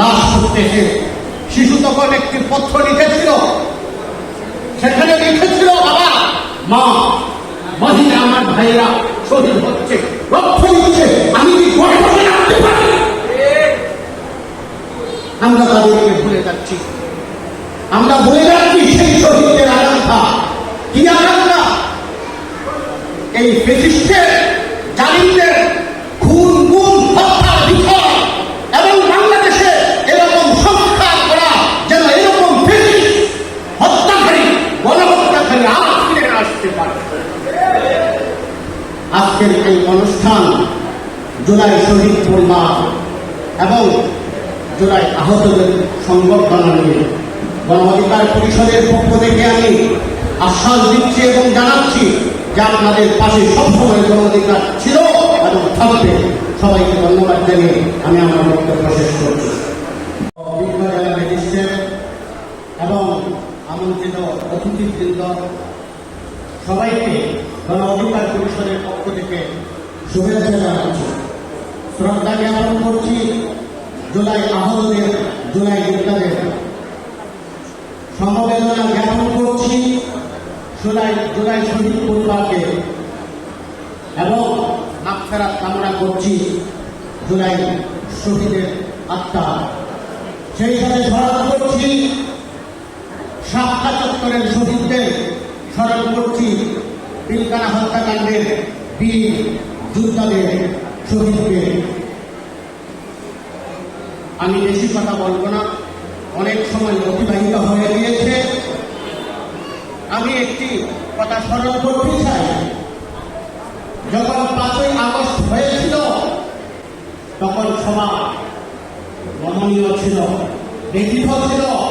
লাশ করতেছে শিশু তখন একটি পত্র লিখেছিল। সেখানে লিখেছিল, বাবা, মা, মহিলা আমার ভাইয়েরা শহীদ হচ্ছে। রক্ত দিচ্ছে। আমি আমরা তাদেরকে ভুলে যাচ্ছি। আমরা ভুলে যাচ্ছি সেই শহীদদের আকাঙ্ক্ষা কি আকাঙ্ক্ষা এই ফেসিস্টের, জালিমদের ফিরে আসতে পারে আজকের এই অনুষ্ঠান জুলাই শহীদ পরিবার এবং জুলাই আহতদের সংবর্ধনা নিয়ে গণ অধিকার পরিষদের পক্ষ থেকে আমি আশ্বাস দিচ্ছি এবং জানাচ্ছি যে আপনাদের পাশে সবসময় গণ অধিকার ছিল এবং থাকবে। সবাইকে ধন্যবাদ জানিয়ে আমি আমার বক্তব্য শেষ করছি। এবং আমন্ত্রিত অতিথিবৃন্দ সবাইকে গণ অধিকার পরিষদের পক্ষ থেকে শুভেচ্ছা জানাচ্ছি। শ্রদ্ধা জ্ঞাপন করছি জুলাই আহতদের জুলাই যোদ্ধাদের সমবেদনা জ্ঞাপন করছি জুলাই জুলাই শহীদ পরিবারকে। এবং মাগফেরাত কামনা করছি জুলাই শহীদের আত্মা। সেই সাথে স্মরণ করছি সাতটা চত্বরের শহীদদের করছি পিলকানা হত্যাকাণ্ডের বীর যোদ্ধাদের শহীদকে আমি বেশি কথা বলব না। অনেক সময় অতিবাহিত হয়ে গিয়েছে। আমি একটি কথা স্মরণ করতে চাই। যখন পাঁচই আগস্ট হয়েছিল, তখন সভা নমনীয় ছিল ব্যথিত ছিল।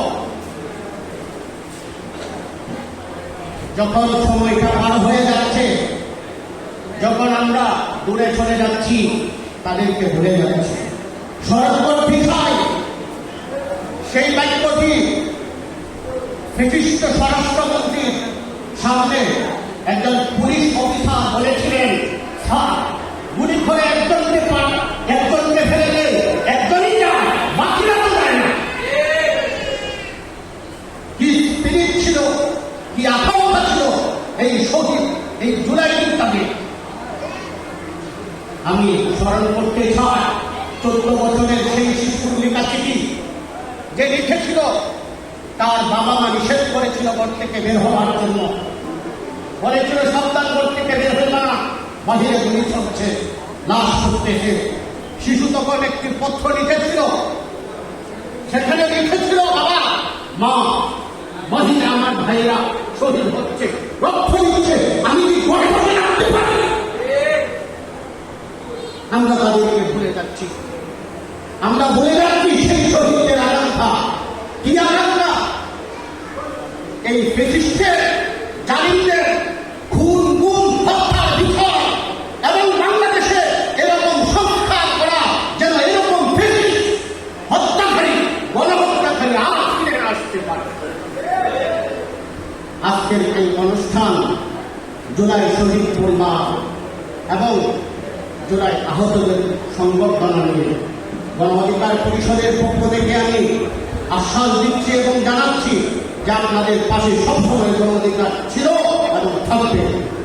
যখন সময়টা পার হয়ে যাচ্ছে, যখন আমরা দূরে চলে যাচ্ছি, তাদেরকে ভুলে যাচ্ছি। চাই সেই বাক্যটি বিশিষ্ট স্বরাষ্ট্রমন্ত্রীর সামনে একজন পুলিশ অফিসার বলেছিলেন, স্যার, গুলি করে একজনকে আমি স্মরণ করতে চাই, চোদ্দ বছরের সেই শিশুর লেখা চিঠি যে লিখেছিল, তার বাবা মা নিষেধ করেছিল ঘর থেকে বের হওয়ার জন্য। বলেছিল সন্তান ঘর থেকে বের হয়ে না বাহিরে গুলি চলছে, লাশ করতেছে শিশু তখন একটি পত্র লিখেছিল, সেখানে লিখেছিল, বাবা, মা মহিলা আমার ভাইয়েরা শহীদ হচ্ছে রক্ত আমরা ভুলে যাচ্ছি সেই শহীদদের আকাঙ্ক্ষা। কি আকাঙ্ক্ষা? এই ফেসিস্টের, জালিমদের যেন এরকম ফেসিস্ট, হত্যাকারী, গণহত্যাকারী আসতে পারে। আজকের এই অনুষ্ঠান জুলাই শহীদ পরিবার এবং জুলাই আহতদের সংবর্ধনা নিয়ে। গণ অধিকার পরিষদের পক্ষ থেকে আমি আশ্বাস দিচ্ছি এবং জানাচ্ছি যে আপনাদের পাশে সবসময় গণ অধিকার ছিল এবং থাকবে।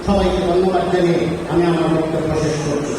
সবাইকে ধন্যবাদ জানিয়ে আমি আমার বক্তব্য শেষ করছি।